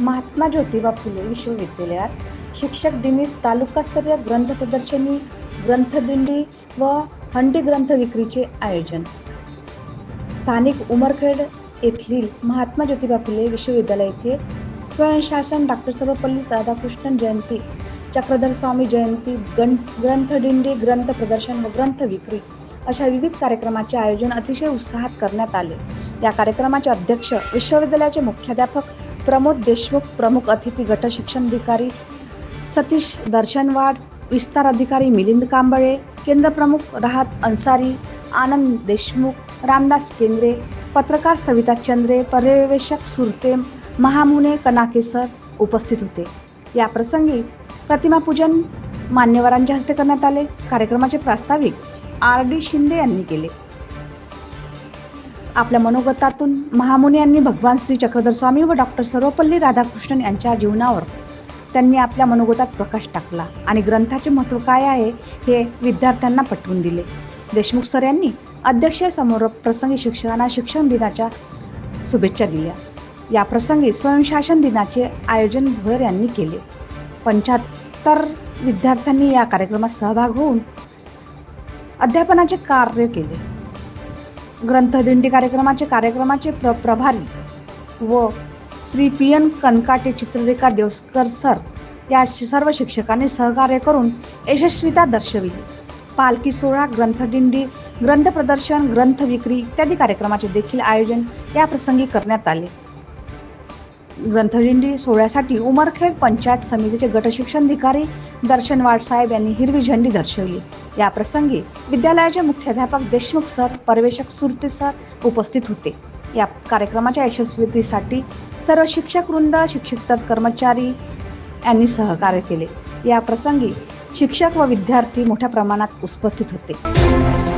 महात्मा ज्योतिबा फुले विश्वविद्यालयात शिक्षक दिनी तालुकास्तरीय ग्रंथ प्रदर्शनी ग्रंथदिंडी व हंडी ग्रंथ विक्रीचे आयोजन. स्थानिक उमरखेड येथील महात्मा ज्योतिबा फुले विश्वविद्यालय येथे स्वयंशासन डॉक्टर सर्वपल्ली राधाकृष्णन जयंती चक्रधर स्वामी जयंती गण ग्रंथदिंडी ग्रंथ प्रदर्शन व ग्रंथ विक्री अशा विविध कार्यक्रमाचे आयोजन अतिशय उत्साहात करण्यात आले. या कार्यक्रमाचे अध्यक्ष विश्वविद्यालयाचे मुख्याध्यापक प्रमोद देशमुख प्रमुख अतिथी गट शिक्षणाधिकारी सतीश दर्शनवाड विस्तार अधिकारी मिलिंद कांबळे केंद्रप्रमुख राहत अन्सारी आनंद देशमुख रामदास केंद्रे पत्रकार सविता चंद्रे पर्यवेक्षक सुरतेम महामुने कनाकेसर उपस्थित होते. या प्रसंगी प्रतिमापूजन मान्यवरांच्या हस्ते करण्यात आले. कार्यक्रमाचे प्रास्ताविक आर डी शिंदे यांनी केले. आपल्या मनोगतातून महामुनी यांनी भगवान श्री चक्रधर स्वामी व डॉक्टर सर्वपल्ली राधाकृष्णन यांच्या जीवनावर त्यांनी आपल्या मनोगतात प्रकाश टाकला. आणि ग्रंथाचे महत्त्व काय आहे हे विद्यार्थ्यांना पटवून दिले. देशमुख सर यांनी अध्यक्ष समोर प्रसंगी शिक्षकांना शिक्षण दिनाच्या शुभेच्छा दिल्या. या प्रसंगी स्वयंशासन दिनाचे आयोजन भर यांनी केले. पंच्याहत्तर विद्यार्थ्यांनी या कार्यक्रमात सहभाग होऊन अध्यापनाचे कार्य केले. ग्रंथदिंडी कार्यक्रमाचे कार्यक्रमाचे प्र प्रभारी व Shri P N Kanakate Chitrarekha Devaskar sir. या सर्व शिक्षकांनी सहकार्य करून यशस्वीता दर्शविली. पालखी सोहळा ग्रंथदिंडी ग्रंथ प्रदर्शन ग्रंथ विक्री इत्यादी कार्यक्रमाचे देखील आयोजन याप्रसंगी करण्यात आले. ग्रंथदिंडी सोहळ्यासाठी उमरखेड पंचायत समितीचे गटशिक्षणाधिकारी दर्शन वाडसाहेब यांनी हिरवी झेंडी दर्शवली. या प्रसंगी विद्यालयाचे मुख्याध्यापक देशमुख सर पर्यवेक्षक सुरते सर उपस्थित होते. या कार्यक्रमाच्या यशस्वीतेसाठी सर्व शिक्षक वृंद शिक्षक कर्मचारी यांनी सहकार्य केले. या प्रसंगी शिक्षक व विद्यार्थी मोठ्या प्रमाणात उपस्थित होते.